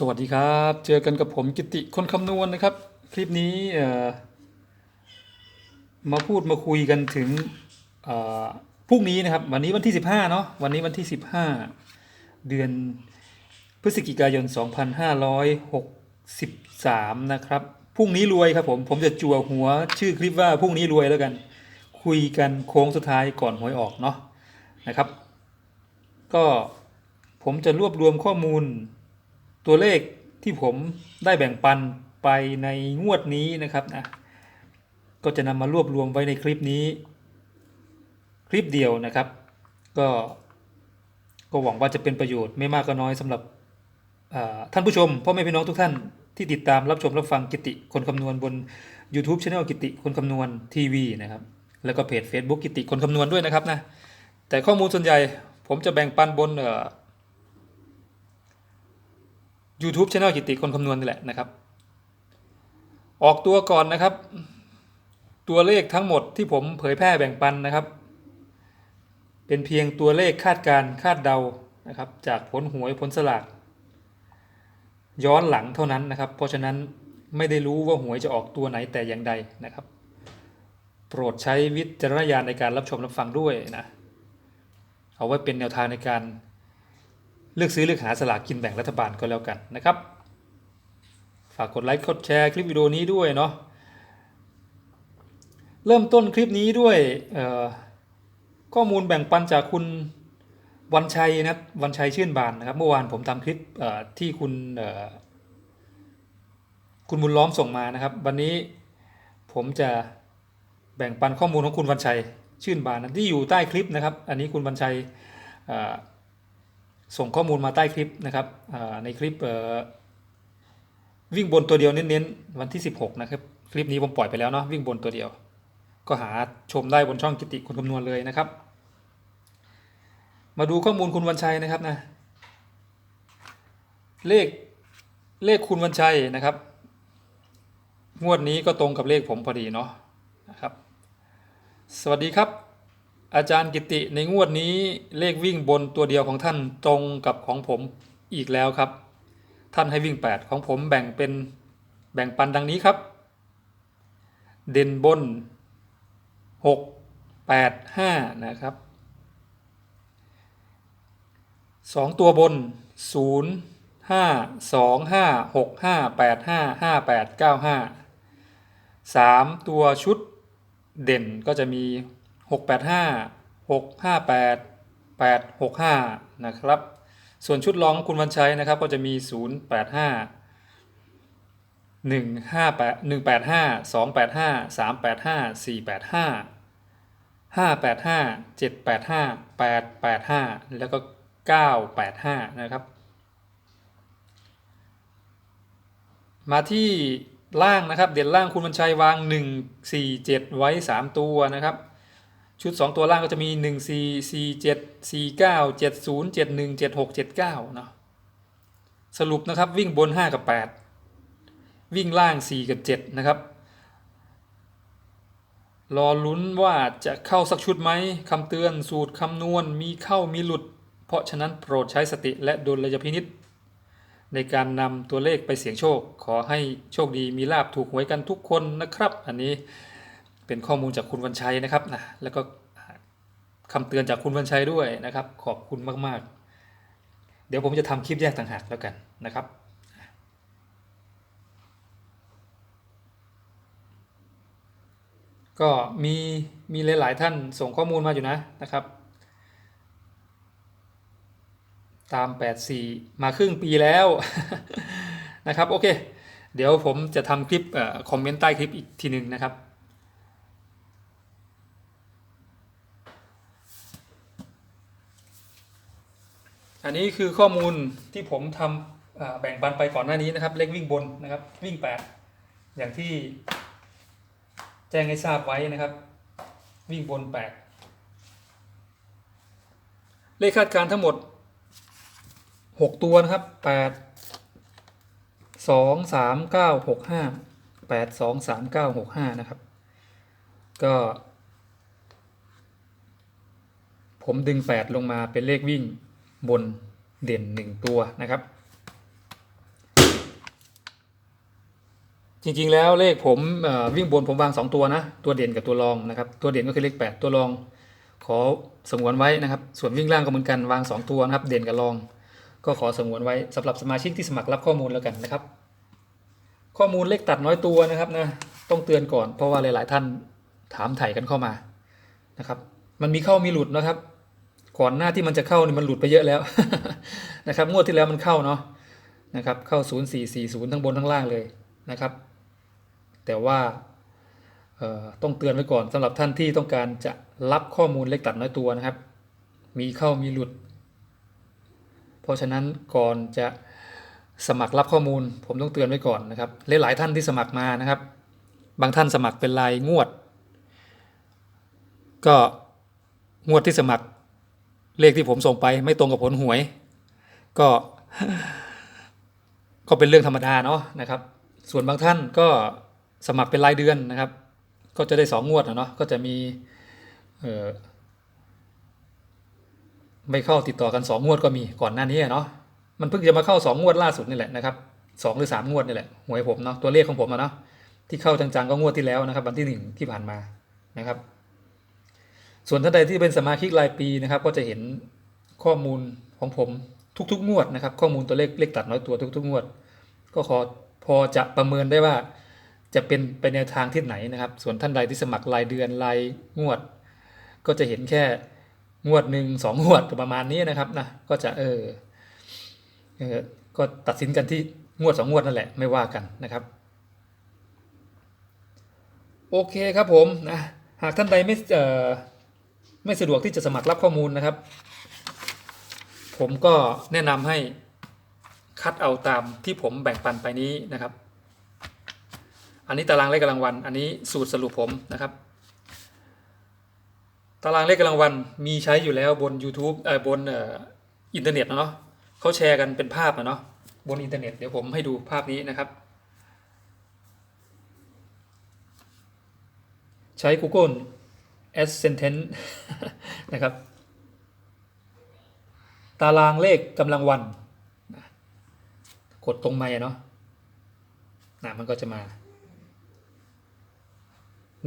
สวัสดีครับ เจอกันกับผมกิติคนคำนวณนะครับ คลิปนี้มาพูดมาคุยกันถึงพรุ่งนี้นะครับ วันนี้วันที่ 15เนาะวันนี้วันที่ 15 เดือนพฤศจิกายน 2563 นะครับพรุ่งนี้รวยครับผมผมจะจั่วหัวชื่อคลิปว่าพรุ่งนี้รวยแล้วกัน คุยกันโค้งสุดท้ายก่อนหวยออกเนาะนะครับ ก็ผมจะรวบรวมข้อมูล ตัวเลขที่ผมได้แบ่งปันไปในงวดนี้นะครับนะก็จะนำมารวบรวมไว้ในคลิปนี้ คลิปเดียวนะครับ ก็ก็หวังว่าจะเป็นประโยชน์ไม่มากก็น้อยสำหรับท่านผู้ชมพ่อแม่พี่น้องทุกท่านที่ติดตามรับชมรับฟังกิติคนคำนวณบน YouTube Channel กิติคนคำนวณทีวีนะครับแล้วก็เพจ Facebook กิติคนคำนวณด้วยนะครับนะแต่ข้อมูลส่วนใหญ่ผมจะแบ่งปันบนเอ่อ YouTube Channel กิติคนคำนวณนี่แหละนะครับ ออกตัวก่อนนะครับ ตัวเลขทั้งหมดที่ผมเผยแพร่แบ่งปันนะครับ เป็นเพียงตัวเลขคาดการคาดเดานะครับ จากผลหวยผลสลากย้อนหลังเท่านั้นนะครับ เพราะฉะนั้นไม่ได้รู้ว่าหวยจะออกตัวไหนแต่อย่างใดนะครับ โปรดใช้วิจารณญาณในการรับชมรับฟังด้วยนะเอาไว้เป็นแนวทางในการ เลือกซื้อเลือกหาสลากกินแบ่งรัฐบาลก็แล้วกันนะครับ ฝากกดไลค์กดแชร์คลิปวิดีโอนี้ด้วยเนาะเริ่มต้นคลิปนี้ด้วยข้อมูลแบ่งปันจากคุณวันชัยนะครับวันชัยชื่นบานนะครับเมื่อวานผมทำคลิปที่คุณคุณบุญล้อมส่งมานะครับ วันนี้ผมจะแบ่งปันข้อมูลของคุณวันชัยชื่นบานนะที่อยู่ใต้คลิปนะครับ อันนี้คุณวันชัย ส่งข้อมูลมาใต้คลิปนะครับในคลิปวิ่งบนตัวเดียวเน้นๆวันที่ 16 นะครับ คลิปนี้ผมปล่อยไปแล้วเนาะวิ่งบนตัวเดียว ก็หาชมได้บนช่องกิติคนคำนวณเลยนะครับ มาดูข้อมูลคุณวันชัยนะครับนะเลขเลขคุณวันชัยนะครับ งวดนี้ก็ตรงกับเลขผมพอดีเนาะนะครับ สวัสดีครับ อาจารย์กิติในงวดนี้เลขวิ่งบนตัวเดียวของท่านตรงกับของผมอีกแล้วครับ ท่านให้วิ่ง 8 ของผมแบ่งเป็นแบ่งปันดังนี้ครับ เด่นบน 6 8 5 นะครับ 2 ตัวบน 0 5 2 5 6 5 8 5 5 8 9 5 3 ตัวชุดเด่นก็จะมี 6 8 5 6 5 8 8 6 5 นะครับ ส่วนชุดรองของคุณวันชัยนะครับก็จะมี 0 8 5 1 5 8 1 8 5 2 8 5 3 8 5 4 8 5 5 8 5 7 8 5 8 8 5 แล้วก็ 9 8 5 นะครับ มาที่ล่างนะครับ เด่นล่างคุณบัญชัยวาง 1 4 7 ไว้ 3 ตัวนะครับ ชุด 2 ตัวล่างก็จะมี 1 4 4 7 4 9 7 0 7 1 7 6 7 9เนาะสรุปนะครับวิ่งบน 5 กับ 8 วิ่งล่าง 4 กับ 7 นะครับ รอลุ้นว่าจะเข้าสักชุดไหมคำเตือนสูตรคำนวณมีเข้ามีหลุด เพราะฉะนั้นโปรดใช้สติและดุลยพินิษในการนำตัวเลขไปเสี่ยงโชค ขอให้โชคดีมีลาบถูกหวยกันทุกคนนะครับ อันนี้ เป็นข้อมูลจากคุณวันชัยนะครับนะแล้วก็คำเตือนจากคุณวันชัยด้วยนะครับ ขอบคุณมากๆ เดี๋ยวผมจะทำคลิปแยกต่างหากแล้วกันนะครับก็มีมีหลาย ๆ ท่านส่งข้อมูลมาอยู่นะนะครับ ตาม 84 มาครึ่งปีแล้วนะครับ โอเค เดี๋ยวผมจะทำคลิปอคอมเมนต์ใต้คลิปอีกทีหนึ่งนะครับ อันนี้คือข้อมูลที่ผมทำแบ่งปันไปก่อนหน้านี้นะครับ เลขวิ่งบนนะครับ วิ่ง 8 อย่างที่แจ้งให้ทราบไว้นะครับ วิ่งบน 8 เลขคาดการณ์ทั้งหมด 6 ตัวนะครับ 8 2 3 9 6 5 8 2 3 9 6 5 นะครับ ก็ ผมดึง 8 ลงมาเป็นเลขวิ่ง บนเด่น 1 ตัวนะครับ จริงๆแล้วเลขผมวิ่งบนผมวางสองตัวนะ ตัวเด่นกับตัวรองนะครับ ตัวเด่นก็คือเลขแปดตัวรอง ขอสงวนไว้นะครับ ส่วนวิ่งล่างก็เหมือนกันวางสองตัวนะครับ เด่นกับรอง ก็ขอสงวนไว้สำหรับสมาชิกที่สมัครรับข้อมูลแล้วกันนะครับ ข้อมูลเลขตัดน้อยตัวนะครับนะต้องเตือนก่อนเพราะว่าหลาย ๆ ท่านถามไถ่กันเข้ามานะครับ มันมีเข้ามีหลุดนะครับ ก่อนหน้าที่มันจะเข้านี่มันหลุดไปเยอะแล้วนะครับงวดที่แล้วมันเข้าเนาะนะครับเข้า 0440 ทั้งบนทั้งล่างเลยนะครับ แต่ว่าต้องเตือนไว้ก่อนสำหรับท่านที่ต้องการจะรับข้อมูลเลขตัดน้อยตัวนะครับ มีเข้ามีหลุด เพราะฉะนั้นก่อนจะสมัครรับข้อมูล ผมต้องเตือนไว้ก่อนนะครับหลายๆท่านที่สมัครมานะครับ บางท่านสมัครเป็นรายงวด ก็งวดที่สมัคร เลขที่ผมส่งไปไม่ตรงกับผลหวย ก็ ก็เป็นเรื่องธรรมดาเนาะนะครับ ส่วนบางท่านก็สมัครเป็นรายเดือนนะครับ ก็จะได้สองงวดนะเนาะก็จะมีไม่เข้าติดต่อกันสองงวดก็มีก่อนหน้านี้เนาะมันเพิ่งจะมาเข้าสองงวดล่าสุดนี่แหละนะครับสองหรือสามงวดนี่แหละหวยผมเนาะตัวเลขของผมอะเนาะที่เข้าจังๆก็งวดที่แล้วนะครับ วันที่หนึ่งที่ผ่านมานะครับ ส่วนท่านใดที่เป็นสมาชิกรายปีนะครับ ก็จะเห็นข้อมูลของผมทุก ๆ งวดนะครับ ข้อมูลตัวเลขเลขตัดน้อยตัวทุก ๆ งวด ก็ขอพอจะประเมินได้ว่าจะเป็นไปแนวทางที่ไหนนะครับ ส่วนท่านใดที่สมัครรายเดือนรายงวด ก็จะเห็นแค่งวดหนึ่งสองงวดประมาณนี้นะครับนะก็จะเออเออก็ตัดสินกันที่งวดสองงวดนั่นแหละไม่ว่ากันนะครับ โอเคครับผมนะหากท่านใดไม่เอ่อ ไม่สะดวกที่จะสมัครรับข้อมูลนะครับ ผมก็แนะนำให้คัดเอาตามที่ผมแบ่งปันไปนี้นะครับ อันนี้ตารางเลขกำลังวัน อันนี้สูตรสรุปผมนะครับ ตารางเลขกำลังวันมีใช้อยู่แล้วบน YouTube เอ่อบนเอ่ออินเทอร์เน็ตนะเนาะเขาแชร์กันเป็นภาพนะเนาะบนอินเทอร์เน็ตเดี๋ยวผมให้ดูภาพนี้นะครับ ใช้ Google as sentence นะครับ ตารางเลขกำลังวัน กดตรงไม้เนาะนะมันก็จะมา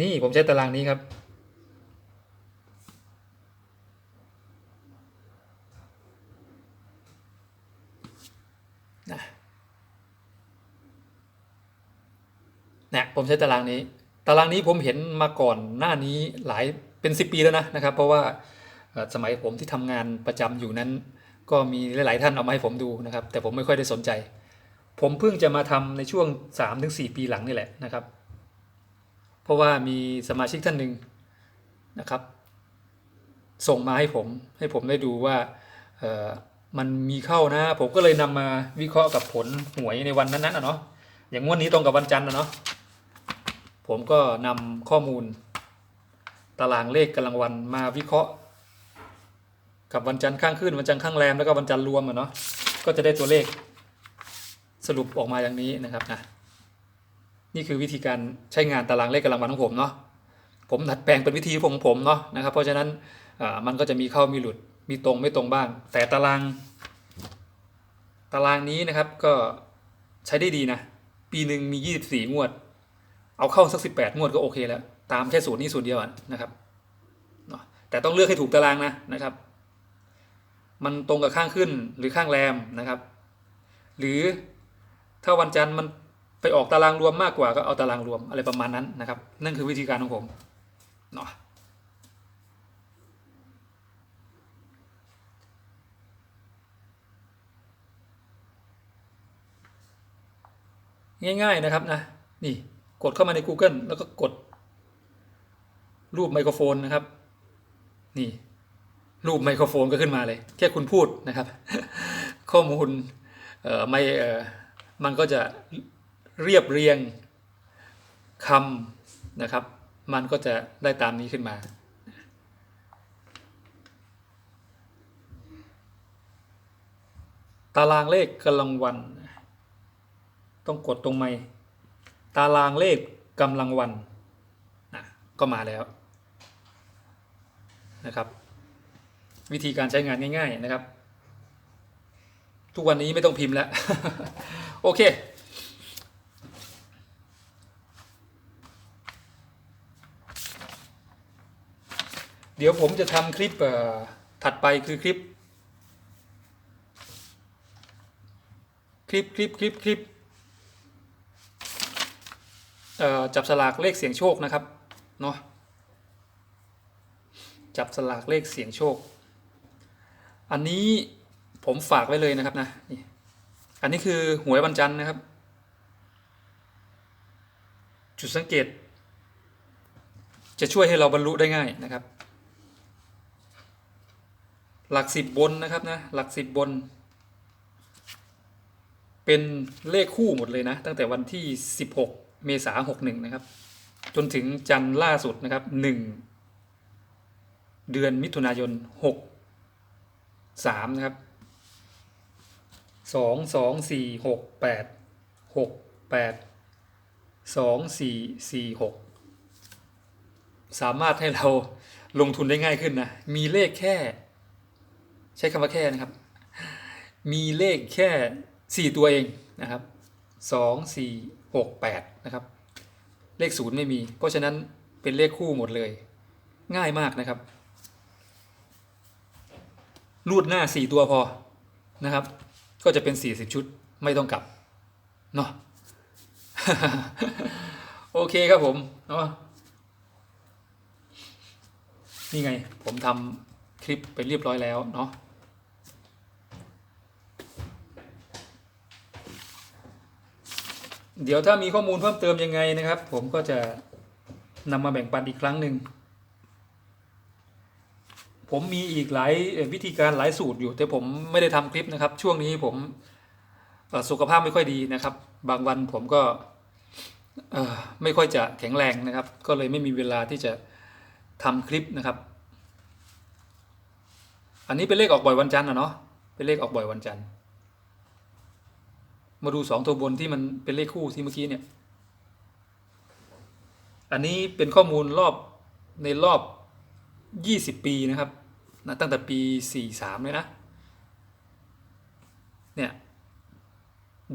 นี่ผมใช้ตารางนี้ครับนะนะผมใช้ตารางนี้ ตารางนี้ผมเห็นมาก่อนหน้านี้หลายเป็นสิปีแล้วนะนะครับ เพราะว่าสมัยผมที่ทำงานประจำอยู่นั้น ก็มีหลาย ๆ ท่านเอามาให้ผมดูนะครับ แต่ผมไม่ค่อยได้สนใจ ผมเพิ่งจะมาทำในช่วง 3-4 ปีหลังนี่แหละนะครับ เพราะว่ามีสมาชิกท่านหนึ่งนะครับ ส่งมาให้ผมให้ผมได้ดูว่ามันมีเข้านะ ผมก็เลยนำมาวิเคราะห์กับผลหวยในวันนั้นๆนะเนาะอย่างงวดนี้ตรงกับวันจันทร์นะเนาะ ผมก็นำข้อมูล ตารางเลขกำลังวันมาวิเคราะห์ กับวันจันทร์ข้างขึ้นวันจันทร์ข้างแรมแล้วก็วันจันทร์รวมอะเนาะก็จะได้ตัวเลขสรุปออกมาอย่างนี้นะครับนะนี่คือวิธีการใช้งานตารางเลขกำลังวันของผมเนาะผมดัดแปลงเป็นวิธีของผมเนาะนะครับ เพราะฉะนั้นมันก็จะมีเข้ามีหลุดมีตรงไม่ตรงบ้าง แต่ตาราง ตารางนี้นะครับก็ใช้ได้ดีนะ ปีหนึ่งมี 24 งวด เอาเข้าสัก18งวดก็โอเคแล้ว ตามแค่สูตรนี้สูตรเดียวนะครับแต่ต้องเลือกให้ถูกตารางนะนะครับ มันตรงกับข้างขึ้นหรือข้างแรมนะครับ หรือถ้าวันจันทร์มันไปออกตารางรวมมากกว่าก็เอาตารางรวมอะไรประมาณนั้นนะครับ นั่นคือวิธีการของผมเนาะง่าย ๆนะครับนะนี่ กดเข้ามาใน Google แล้วก็กด รูปไมโครโฟนนะครับ นี่ รูปไมโครโฟนก็ขึ้นมาเลย แค่คุณพูดนะครับ ข้อมูลเอ่อไม่เอ่อมันก็จะเรียบเรียงคำนะครับ มันก็จะได้ตามนี้ขึ้นมาตารางเลขกำลังวัน ต้องกดตรงไม้ ตารางเลขกำลังวันนะก็มาแล้วนะครับ วิธีการใช้งานง่าย ๆนะครับ ทุกวันนี้ไม่ต้องพิมพ์แล้ว โอเค เดี๋ยวผมจะทำคลิปถัดไปคือคลิป คลิปคลิปคลิปคลิป จับสลากเลขเสียงโชคนะครับเนาะจับสลากเลขเสียงโชค อันนี้ผมฝากไว้เลยนะครับนะอันนี้คือหวยวันจันนะครับ จุดสังเกต จะช่วยให้เราบรรลุได้ง่ายนะครับ หลักสิบบนนะครับนะหลักสิบบน เป็นเลขคู่หมดเลยนะ ตั้งแต่วันที่16 เมษายน61นะครับ จนถึงจันทร์ล่าสุดนะครับ1เดือนมิถุนายน6 3นะครับ2 2 4 6 8 6 8 2 4 4 6สามารถให้เราลงทุนได้ง่ายขึ้นนะ มีเลขแค่ ใช้คำว่าแค่นะครับ มีเลขแค่สี่ตัวเองนะครับสองสี่ หกแปดนะครับ เลขศูนย์ไม่มี เพราะฉะนั้นเป็นเลขคู่หมดเลย ง่ายมากนะครับ รูดหน้าสี่ตัวพอนะครับ ก็จะเป็นสี่สิบชุดไม่ต้องกลับเนาะโอเคครับผมเนาะนี่ไงผมทำคลิปไปเรียบร้อยแล้วเนาะ เดี๋ยวถ้ามีข้อมูลเพิ่มเติมยังไงนะครับ ผมก็จะนำมาแบ่งปันอีกครั้งหนึ่ง ผมมีอีกหลายวิธีการหลายสูตรอยู่ แต่ผมไม่ได้ทำคลิปนะครับ ช่วงนี้ผมสุขภาพไม่ค่อยดีนะครับ บางวันผมก็ไม่ค่อยจะแข็งแรงนะครับ ก็เลยไม่มีเวลาที่จะทำคลิปนะครับ อันนี้เป็นเลขออกบ่อยวันจันทร์นะเนาะเป็นเลขออกบ่อยวันจันทร์ มาดูสองตัวบนที่มันเป็นเลขคู่ที่เมื่อกี้เนี่ย อันนี้เป็นข้อมูลรอบในรอบยี่สิบปีนะครับนะตั้งแต่ปีสี่สามเลยนะ เนี่ย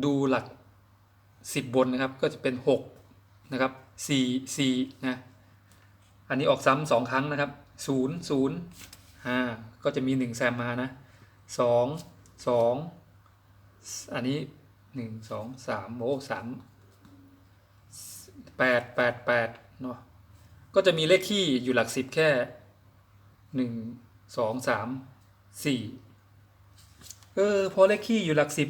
ดูหลักสิบบนนะครับ ก็จะเป็นหกนะครับสี่สี่นะ อันนี้ออกซ้ำสองครั้งนะครับศูนย์ศูนย์อ่าก็จะมีหนึ่งแซมมานะสองสองอันนี้ หนึ่งสองสามโอ้สามแปดแปดแปดเนาะก็จะมีเลขขี้อยู่หลักสิบแค่หนึ่งสองสามสี่เออพอเลขขี้อยู่หลักสิบ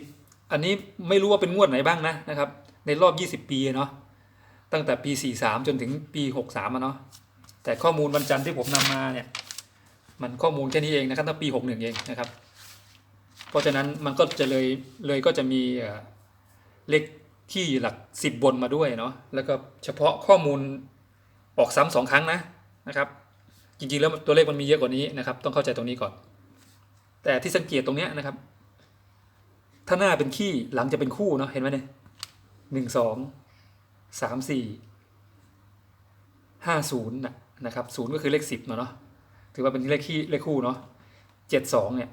อันนี้ไม่รู้ว่าเป็นงวดไหนบ้างนะนะครับ ในรอบยี่สิบปีเนาะตั้งแต่ปีสี่สามจนถึงปีหกสามอะเนาะแต่ข้อมูลวันจันทร์ที่ผมนำมาเนี่ย มันข้อมูลแค่นี้เองนะครับตั้งปีหกหนึ่งเองนะครับ เพราะฉะนั้นมันก็จะเลยเลยก็จะมี เลขที่หลักสิบบนมาด้วยเนาะแล้วก็เฉพาะข้อมูลออกซ้ำสองครั้งนะนะครับ จริงๆแล้วตัวเลขมันมีเยอะกว่านี้นะครับ ต้องเข้าใจตรงนี้ก่อน แต่ที่สังเกตตรงเนี้ยนะครับ ถ้าหน้าเป็นขี้หลังจะเป็นคู่เนาะเห็นไหมเนี่ยหนึ่งสองสามสี่ห้าศูนย์นะนะครับศูนย์ก็คือเลขสิบเนาะถือว่าเป็นเลขขี้เลขคู่เนาะเจ็ดสองเนี่ย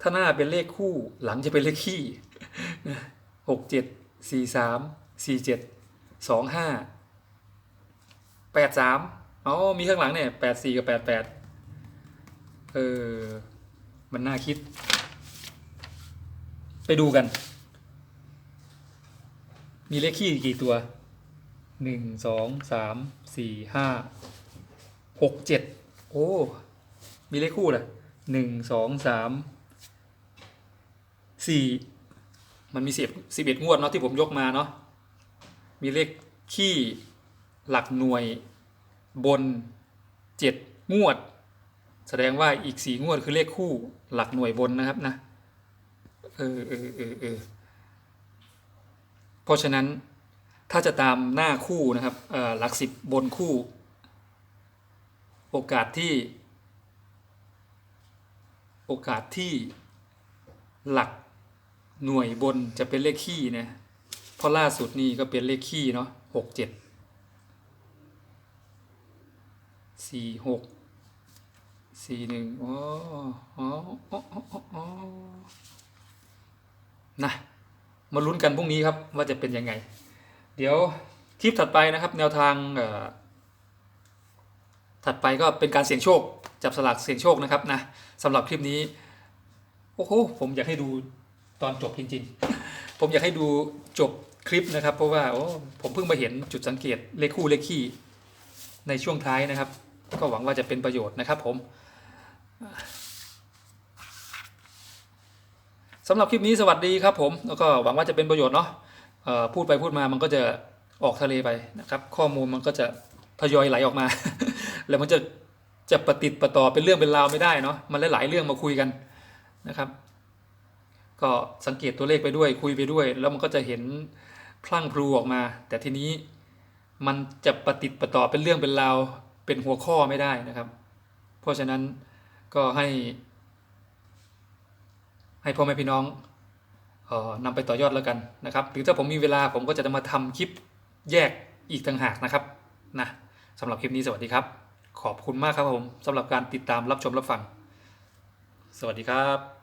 ถ้าหน้าเป็นเลขคู่หลังจะเป็นเลขขี้หกเจ็ดสี่สามสี่เจ็ดสองห้าแปดสามอ๋อมีข้างหลังเนี่ยแปดสี่กับแปดแปดเออ มันน่าคิด ไปดูกัน มีเลขขี้กี่ตัวหนึ่งสองสามสี่ห้าหกเจ็ดโอ้ มีเลขคู่เหรอหนึ่งสองสาม สี่มันมีสิบสิบเอ็ดงวดเนาะที่ผมยกมาเนาะมีเลขขี้หลักหน่วยบนเจ็ดงวด แสดงว่าอีกสี่งวดคือเลขคู่หลักหน่วยบนนะครับนะเออเออเออเออเพราะฉะนั้นถ้าจะตามหน้าคู่นะครับเออหลักสิบบนคู่ โอกาสที่ โอกาสที่หลัก หน่วยบนจะเป็นเลขขี้นะเพราะล่าสุดนี่ก็เป็นเลขขี้เนาะหกเจ็ดสี่หกสี่หนึ่งอ๋ออ๋ออ๋ออ๋ออ๋อนะมาลุ้นกันพรุ่งนี้ครับว่าจะเป็นยังไง เดี๋ยวคลิปถัดไปนะครับ แนวทางถัดไปก็เป็นการเสี่ยงโชค จับสลากเสี่ยงโชคนะครับนะสำหรับคลิปนี้ โอ้โหผมอยากให้ดู ตอนจบจริง ๆ ผมอยากให้ดูจบคลิปนะครับ เพราะว่าโอ้ผมเพิ่งมาเห็นจุดสังเกตเลขคู่เลขคี่ในช่วงท้ายนะครับ ก็หวังว่าจะเป็นประโยชน์นะครับ ผมสำหรับคลิปนี้สวัสดีครับ ผมแล้วก็หวังว่าจะเป็นประโยชน์เนาะพูดไปพูดมามันก็จะออกทะเลไปนะครับ ข้อมูลมันก็จะทยอยไหลออกมา แล้วมันจะจะประติดประต่อเป็นเรื่องเป็นราวไม่ได้เนาะมันหลายๆเรื่องมาคุยกันนะครับ ก็สังเกตตัวเลขไปด้วยคุยไปด้วย แล้วมันก็จะเห็นพลั่งพลูออกมา แต่ทีนี้มันจะประติดประต่อเป็นเรื่องเป็นราวเป็นหัวข้อไม่ได้นะครับ เพราะฉะนั้นก็ให้ ให้พ่อแม่พี่น้องออนำไปต่อยอดแล้วกันนะครับ หรือถ้าผมมีเวลาผมก็จะมาทำคลิปแยกอีกต่างหากนะครับนะสำหรับคลิปนี้สวัสดีครับ ขอบคุณมากครับผมสำหรับการติดตามรับชมรับฟัง สวัสดีครับ